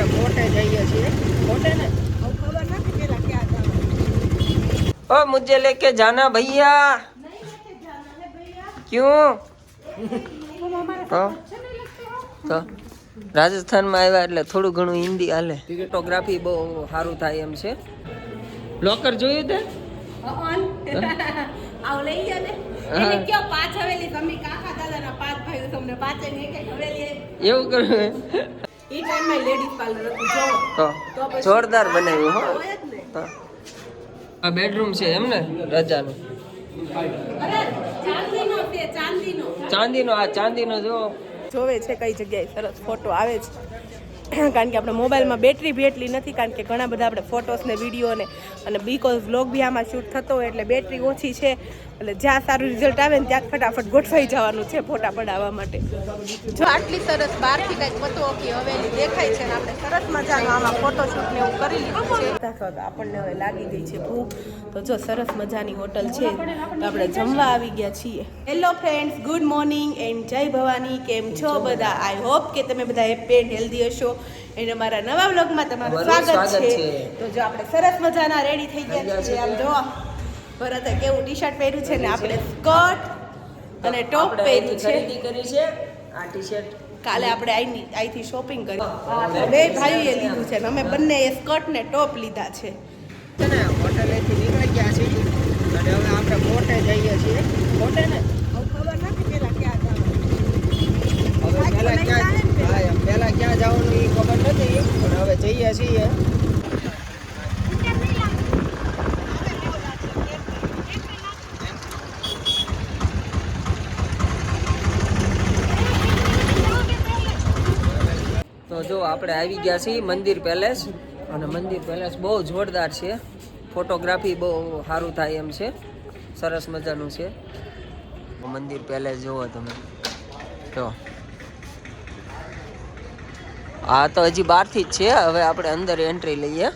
આપણે જઈએ છીએ. ઓ મુજે લેકે જાના ભૈયા. ક્યું? તો રાજસ્થાનમાં આવ્યા એટલે થોડું ઘણું હિન્દી હાલે. ફોટોગ્રાફી બહુ સારું થાય એમ છે. લોકર જોયું તે? એવું કર્યું ઈ ટાઈમમાં લેડીઝ પાર્લર હતું તો તો જોરદાર બનાવ્યું હો. તો. આ બેડરૂમ છે એમ ને રજાનું? અરે ચાંદીનો છે ચાંદીનો. ચાંદીનો આ ચાંદીનો જો. જોવે છે કઈ જગ્યાએ સરસ ફોટો આવે છે. કારણ કે આપણે મોબાઈલમાં બેટરી બી એટલી નથી કારણ કે ઘણા બધા આપણે ફોટોસ ને વીડિયો ને અને બીકોઝ વ્લોગ બી આમાં શૂટ થતો હોય એટલે બેટરી ઓછી છે. એટલે જ્યાં સારું રિઝલ્ટ આવે ને ત્યાં ફટાફટ ગોઠવાઈ જવાનું છે ફોટા પડાવવા માટે. જો આટલી સરસ બહારથી કંઈક પતો કે હવેલી દેખાય છે ને આપણે સરસ મજાનો આમાં ફોટોશૂટ ને એવું કરી લીધું છે. આપણને હવે લાગી ગઈ છે ભૂખ. તો જો સરસ મજાની હોટલ છે. તો આપણે જમવા આવી ગયા છીએ. Hello friends good morning and જય ભવાની. કેમ છો બધા? આઈ હોપ કે તમે બધા હેપી એન્ડ હેલ્ધી હશો. એને અમારા નવા બ્લોગમાં તમારું સ્વાગત છે. તો જો આપણે સરસ મજાના રેડી થઈ ગયા છીએ. છે. આમ જો ભરતે કેવું ટી શર્ટ પહેર્યું છે ને આપણે સ્કર્ટ અને ટોપ પહેર્યું છે. ખરીદી કરી છે. આ ટી શર્ટ કાલે આપણે આઈની આઈથી શોપિંગ કરી. બે ભાઈએ લીધું છે અમે બંને એ સ્કર્ટ ને ટોપ લીધા છે. છે ને હોટેલેથી નીકળી ગયા છીએ અને હવે આપણે મોટે જઈએ છીએ. મોટે ને? ખબર નથી પેલા ક્યાં જવાનું. હવે પહેલાં ક્યાં પહેલાં ક્યાં જવાનું એ ખબર નથી. પણ હવે જઈએ છીએ તો જો આપણે આવી ગયા છીએ મંદિર પેલેસ. અને મંદિર પેલેસ બહુ જોરદાર છે. ફોટોગ્રાફી બહુ સારું થાય એમ છે. સરસ મજાનું છે. મંદિર પેલેસ જુઓ તમે. જો. હા તો હજી બહારથી જ છે. હવે આપણે અંદર એન્ટ્રી લઈએ.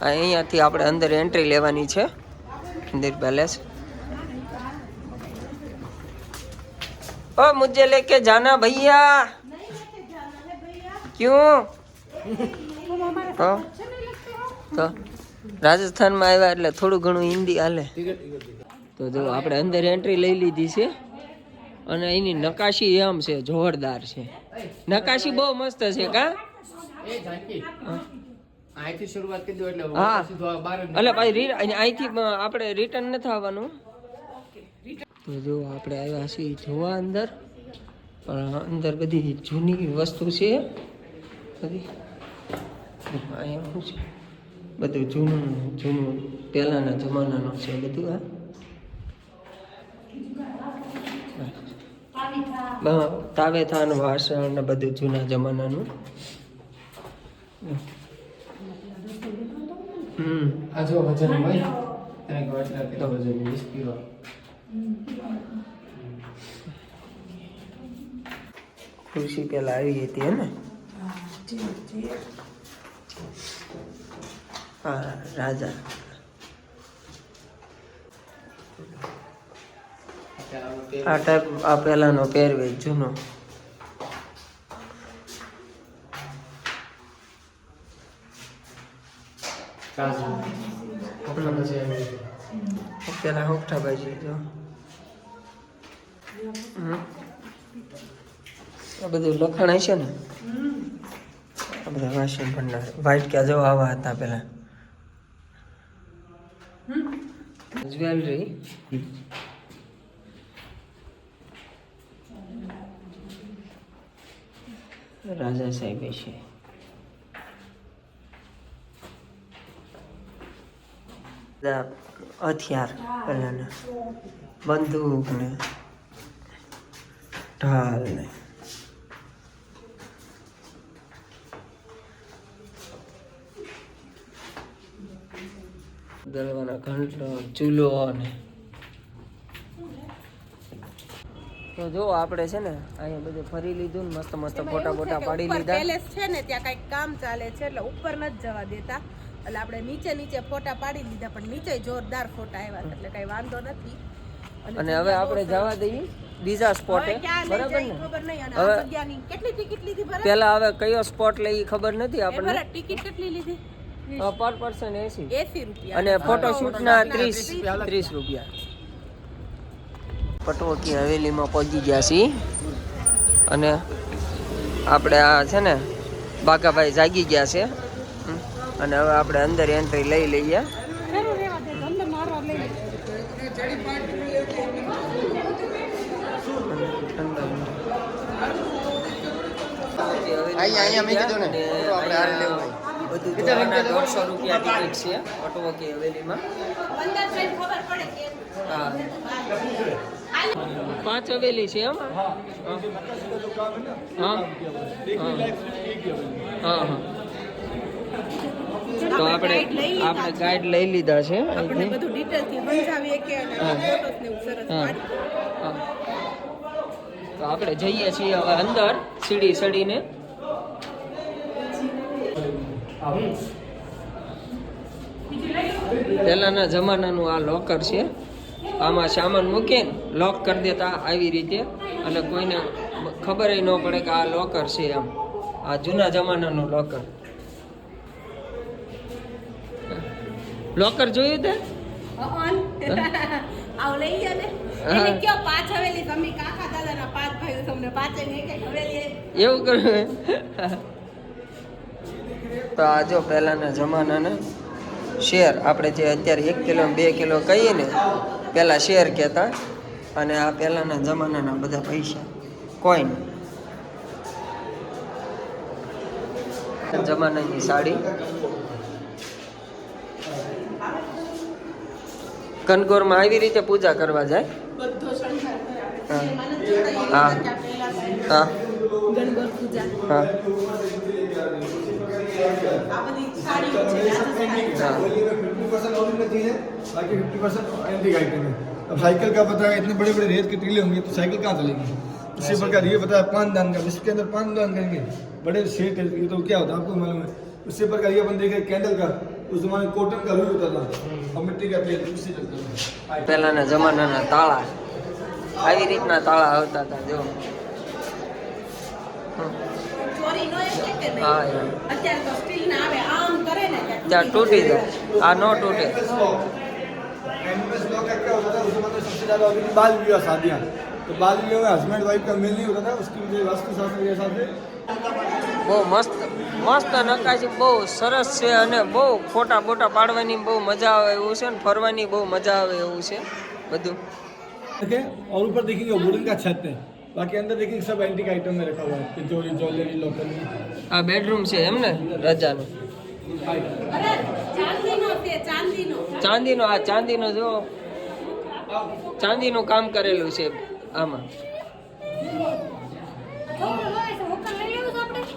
અહીંયાથી આપણે અંદર એન્ટ્રી લેવાની છે. મંદિર પેલેસ. ઓ મુજે લેકે જાના ભૈયા. क्यों તો? તો? રાજસ્થાનમાં આવ્યા એટલે થોડું ઘણું હિન્દી હાલે. તો જો આપણે અંદર એન્ટ્રી લઈ લીધી છે. અને એની નકાશી એમ છે જોરદાર છે. નકાશી બહુ મસ્ત છે કા? અહીંથી શરૂઆત કરી દો એટલે હા સીધો આ બાર જ એટલે ભાઈ અહીંથી આપણે રિટર્ન નથી આવવાનું. તો જો આપણે આવ્યા છીએ જોવા અંદર. પણ અંદર બધી જૂની વસ્તુ છે. બધી અહીંયા શું છે. બધું જૂનું જૂનું પહેલાંના જમાનાનું છે બધું આ તાવેથાન વાસણ ને બધું જૂના જમાનાનું. હમ. આ જો વજન હોય તને એટલા વજન વીસ કિલો. ખુરશી પેલા આવી હતી હે ને? હા રાજા. આ ટાઈપ આ પહેલાનો પહેરવેશ જૂનો. પેલા હોકઠા બાજુ જો. આ બધું લખાણ હશે ને? આ બધા વાસણ ક્યાં જવા આવા હતા પેલા? જ્વેલરી રાજા સાહેબ છે. હથિયાર પેલાના. બંદૂક ને ઢાલ ને દળવાના ઘંટલો ચૂલો ને તો જો આપણે છે ને અહીંયા બધું ફરી લીધું ને મસ્ત મસ્ત ફોટા ફોટા પાડી લીધા. પેલેસ છે ને ત્યાં કંઈક કામ ચાલે છે એટલે ઉપર નથી જવા દેતા. એટલે આપણે નીચે નીચે ફોટા પાડી લીધા પણ નીચે જોરદાર ફોટા આવ્યા એટલે કઈ વાંધો નથી. અને હવે આપણે જવા દઈએ બીજા સ્પોટે બરાબર ને? ખબર નહીં અને હવે- કેટલી ટિકિટ લીધી પહેલા પેલા હવે કયો સ્પોટ લઈ ખબર નથી આપણને? ટિકિટ કેટલી લીધી? પર પર્સન એસી. એસી રૂપિયા. અને ફોટોશૂટના ત્રીસ ત્રીસ રૂપિયા. પટવકી હવેલીમાં પહોંચી ગયા છીએ. અને આપણે આ છે ને બાકાભાઈ જાગી ગયા છે. અને હવે આપણે અંદર એન્ટ્રી લઈ લઈએ. અહીંયા, અહીંયા મેં કીધું ને, આપણે આ લેવું. બધું જોવાના દોઢસો રૂપિયા ટિકિટ છે પટવકી હવેલીમાં. હા. પાંચ હવેલી છે એમ? હા. હા. હા. હા તો આપણે આપણે ગાઈડ લઈ લીધા છે. આપણે બધું ડિટેલથી સમજાવીએ કે હા. ફોટોસ ને સરસ હા. હા. તો આપણે જઈએ છીએ હવે અંદર સીડી સડીને. પહેલાના જમાનાનું આ લોકર છે. આમાં સામાન મૂકીને લોક કરી દેતા આવી રીતે. અને કોઈને ખબર ન પડે કે આ લોકર છે એમ આ જૂના જમાનાનું લોકર લોકર જોયું તે? એવું કર્યું તો આ જો પહેલાંના જમાનાના શેર આપણે જે અત્યારે એક કિલો બે કિલો કહીએ ને પહેલાં શેર કહેતા અને આ પહેલાંના જમાનાના બધા પૈસા. કોઈન. જમાનાની સાડી. કનકોરમાં આવી રીતે પૂજા કરવા જાય? હા. હા. હા હા. આ બધી સાડીઓ છે રાજસ્થાની. હા होली में फिफ्टी परसेंट और में चीज है बाकी फिफ्टी परसेंट एंटीक आइटम है अब साइकिल का पता है इतने बड़े बड़े रेत के टीले होंगे तो साइकिल कहाँ चलेगी इसी प्रकार ये पता है पान दान का जिसके अंदर पान दान करेंगे बड़े सेट है ये तो क्या होता है आपको मालूम है उसी प्रकार ये अपन देखे कैंडल का उस जमाने में कॉटन का रूल होता था और मिट्टी का तेल उससे चलता था પહેલાના જમાનાના તાળા આવી રીતના તાળા આવતા હતા જો ચોરી નો એમ કે કે નહીં હા એમ. અત્યારે તો સ્ટીલ ના આવે આમ કરે ને ત્યાં ત્યાં તૂટી જાય આ નો તૂટે एनिमल्स लॉ का क्या होता था उस जमाने में सबसे ज्यादा होती थी बाल विवाह शादियाँ तो बाल विवाह में हस्बैंड वाइफ का मेल नहीं होता था उसकी वजह वास्तु शास्त्र के हिसाब से બહુ મસ્ત મસ્ત નકાશી બહુ સરસ છે અને બહુ ફોટા ફોટા પાડવાની બહુ મજા આવે એવું છે ને ફરવાની બહુ મજા આવે એવું છે બધું देखें और ऊपर देखेंगे वुडन का छत है बाकी अंदर देखेंगे सब एंटीक आइटम में रखा हुआ है तिजोरी ज्वेलरी लॉकर આ બેડરૂમ છે એમ ને રજાનું અરે ચાંદીનો છે ચાંદીનો ચાંદીનો આ ચાંદીનો જો ચાંદીનું કામ કરેલું છે આમાં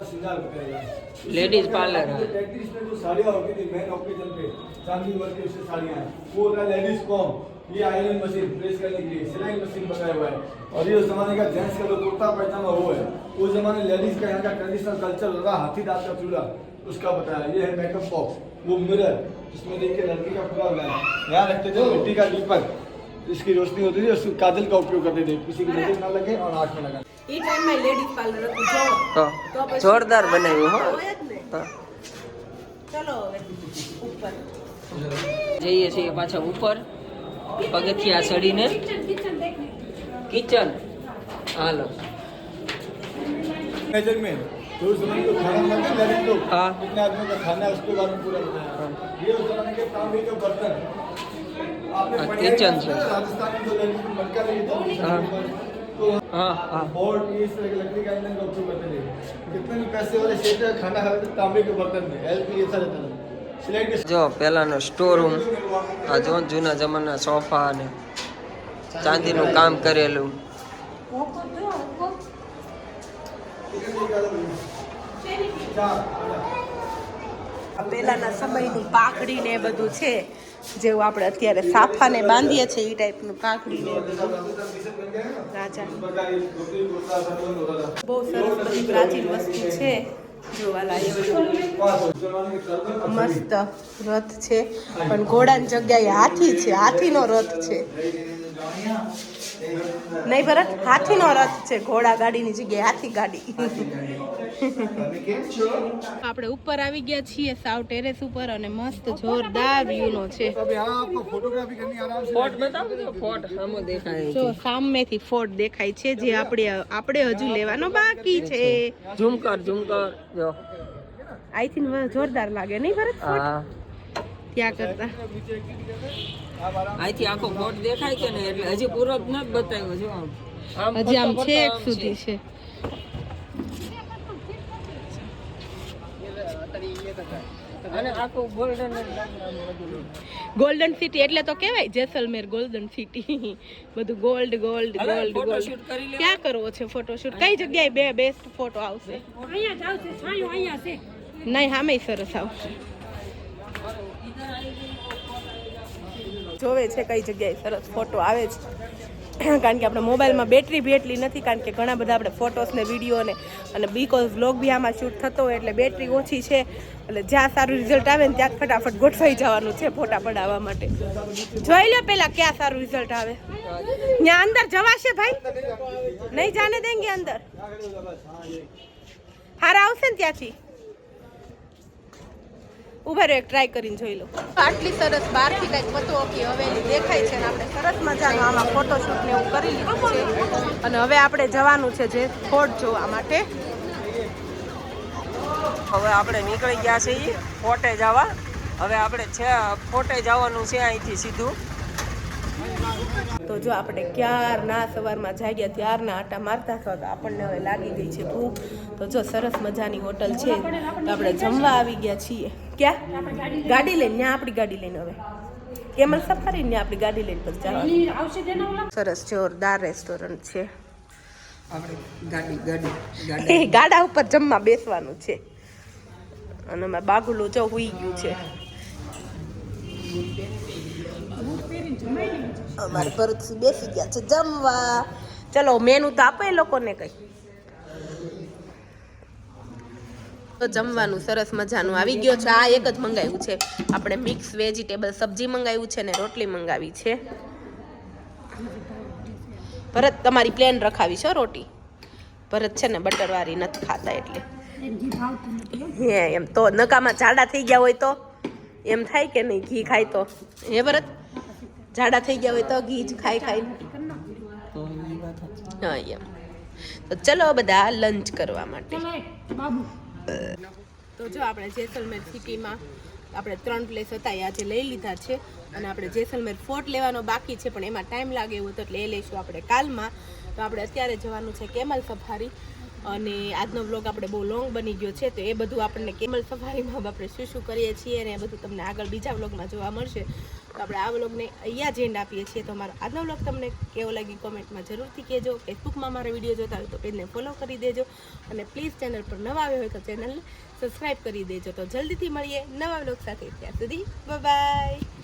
श्रृंगार करेगा લેડીઝ પાર્લર तैतीस में जो साड़ियाँ होती थी मेन ओकेजन पे चांदी वर्क की उससे साड़ियाँ हैं वो होता है लेडीज कॉम ये आयरन मशीन प्रेस करने के लिए सिलाई मशीन बनाया हुआ है और ये उस जमाने का जेंट्स का जो कुर्ता पैजामा वो है उस जमाने लेडीज का यहाँ का ट्रेडिशनल कल्चर होता था हाथी दांत का चूल्हा उसका बताया ये है मेकअप बॉक्स वो मिरर जिसमें देखिए लड़की का पूरा हुआ है यहाँ रखते थे मिट्टी का दीपक इसकी रोशनी होती थी उसको काजल का उपयोग करते थे किसी की नजर ना लगे और आँख में लगा એ ટાઈમમાં લેડીઝ પાર્લર હતું જો તો જોરદાર બનાવ્યું હો હોય જ ને તો ચલો હવે ઉપર જઈએ છીએ પાછા ઉપર પગથિયા ચડીને કિચન હાલો मेजर में तो उस जमाने को खाना बनाते हैं लेडीज लोग हाँ। कितने आदमियों का खाना है उसके बारे में पूरा बताया ये उस जमाने के तांबे के बर्तन आपने हाँ, पढ़ा किचन है से। ना, राजस्थान में जो लेडीज को मटका नहीं था हाँ। तो હા હા और ये इस तरह के लकड़ी का ईंधन का उपयोग करते थे कितने भी पैसे वाले क्षेत्र में खाना खाते थे तांबे के बर्तन में हेल्थ भी ऐसा रहता था सिलाई के જો, પહેલાનો સ્ટોર રૂમ આ જો જૂના જમાના સોફા અને ચાંદીનું કામ કરેલું. પહેલાના સમયની પાઘડી ને બધું છે, જેવું આપણે અત્યારે સાફાને બાંધીએ છીએ એ ટાઈપનું પાઘડી ને રાજા. બહુ સરસ બધી પ્રાચીન વસ્તુ છે. મસ્ત રથ છે. પણ ઘોડાની જગ્યાએ હાથી છે. હાથીનો રથ છે. નહીં ભરત, હાથીનો રથ છે. ઘોડા ગાડીની જગ્યાએ હાથી ગાડી. આપણે ઉપર આવી ગયા છીએ સાવ ટેરેસ ઉપર અને મસ્ત જોરદાર વ્યૂ નો છે. જો સામેથી ફોર્ટ દેખાય છે જે આપણે આપણે હજુ લેવાનો બાકી છે. ઝુમકર ઝુમકર જો. આઈ થિંક જોરદાર લાગે નહીં ભરત ત્યાં કરતા. આઈથી આખો ફોર્ટ દેખાય છે ને એટલે હજી પૂરો જ ન બતાવ્યો જો આમ. હજી આમ છેક સુધી છે. ગોલ્ડન ગોલ્ડન સિટી એટલે તો કહેવાય જેસલમેર ગોલ્ડન સિટી બધું ગોલ્ડ ગોલ્ડ ગોલ્ડ ગોલ્ડ. ક્યાં કરવો છે ફોટોશૂટ કઈ જગ્યાએ બે બેસ્ટ ફોટો આવશે? નહીં સામે સરસ આવશે. જોવે છે કઈ જગ્યાએ સરસ ફોટો આવે છે. કારણ કે આપણે મોબાઈલમાં બેટરી બી એટલી નથી, કારણ કે ઘણા બધા આપણે ફોટોસ ને વીડિયો ને અને બીકોઝ વ્લોગ બી આમાં શૂટ થતો હોય એટલે બેટરી ઓછી છે, એટલે જ્યાં સારું રિઝલ્ટ આવે ને ત્યાં ફટાફટ ગોઠવાઈ જવાનું છે ફોટા પડાવવા માટે. જોઈ લો પેલા ક્યાં સારું રિઝલ્ટ આવે. ત્યાં અંદર જવાશે ભાઈ? નહીં જાને દેંગે અંદર. હારા આવશે ને ત્યાંથી? ઊભા રહ્યો ટ્રાય કરીને જોઈ લો. આટલી સરસ બહારથી કંઈક પતો કે હવેલી દેખાય છે અને આપણે સરસ મજાનું આમાં ફોટોશૂટ ને એવું કરી લીધું છે. અને હવે આપણે જવાનું છે જે ફોર્ટ જોવા માટે. હવે આપણે નીકળી ગયા છીએ ફોર્ટે જવા. હવે આપણે છે ફોટે જવાનું છે અહીંથી સીધું. તો જો આપણે ક્યારના સવારમાં જાગ્યા ત્યારના આટા મારતા હતા તો આપણને હવે લાગી ગઈ છે ભૂખ. તો જો સરસ મજાની હોટલ છે. તો આપણે જમવા આવી ગયા છીએ. ક્યાં? ગાડી લઈને ત્યાં આપણી ગાડી લઈને હવે. કેમલ સફારી ને આપણી ગાડી લઈને પછી સરસ જોરદાર રેસ્ટોરન્ટ છે. ગાડી ઉપર જમવા બેસવાનું છે. અને બાગુલું જો હુઈ ગયું છે. અમારે ભરતસિંહ બેસી ગયા છે જમવા. ચલો મેનુ તો આપે લોકોને કઈ. જમવાનું સરસ મજાનું આવી ગયો છે. આ એક જ મંગાવ્યું છે. આપણે મિક્સ વેજીટેબલ સબ્જી મંગાવ્યું છે ને રોટલી મંગાવી છે. ભરત, તમારી પ્લેન રખાવી છે રોટી. ભરત છે ને બટરવાળી નથી ખાતા એટલે. હે, એમ તો નકામાં જાડા થઈ ગયા હોય તો. એમ થાય કે નહીં, ઘી ખાય તો. હે ભરત? જાડા થઈ ગયા હોય તો ઘી જ ખાઈ ખાઈ. હા એમ. તો ચલો બધા લંચ કરવા માટે. તો જો આપણે જેસલમેર સિટીમાં આપણે ત્રણ પ્લેસ હતા એ આજે લઈ લીધા છે. અને આપણે જેસલમેર ફોર્ટ લેવાનો બાકી છે પણ એમાં ટાઈમ લાગે એવું તો એટલે એ લઈશું આપણે કાલમાં. તો આપણે અત્યારે જવાનું છે કેમલ સફારી. અને આજનો વ્લોગ આપણે બહુ લોંગ બની ગયો છે, તો એ બધું આપણને કેમલ સફારીમાં આપણે શું શું કરીએ છીએ અને એ બધું તમને આગળ બીજા વ્લોગમાં જોવા મળશે. તો આપણે આ વ્લોગને અહીંયા જ એન્ડ આપીએ છીએ. તો મારો આજનો વ્લોગ તમને કેવો લાગી કોમેન્ટમાં જરૂરથી કહેજો. ફેસબુકમાં મારા વીડિયો જોતા હોય તો પેજને ફોલો કરી દેજો અને પ્લીઝ ચેનલ પર નવા આવ્યો હોય તો ચેનલને સબસ્ક્રાઈબ કરી દેજો. તો જલ્દીથી મળીએ નવા વ્લોગ સાથે. ત્યાં સુધી બાય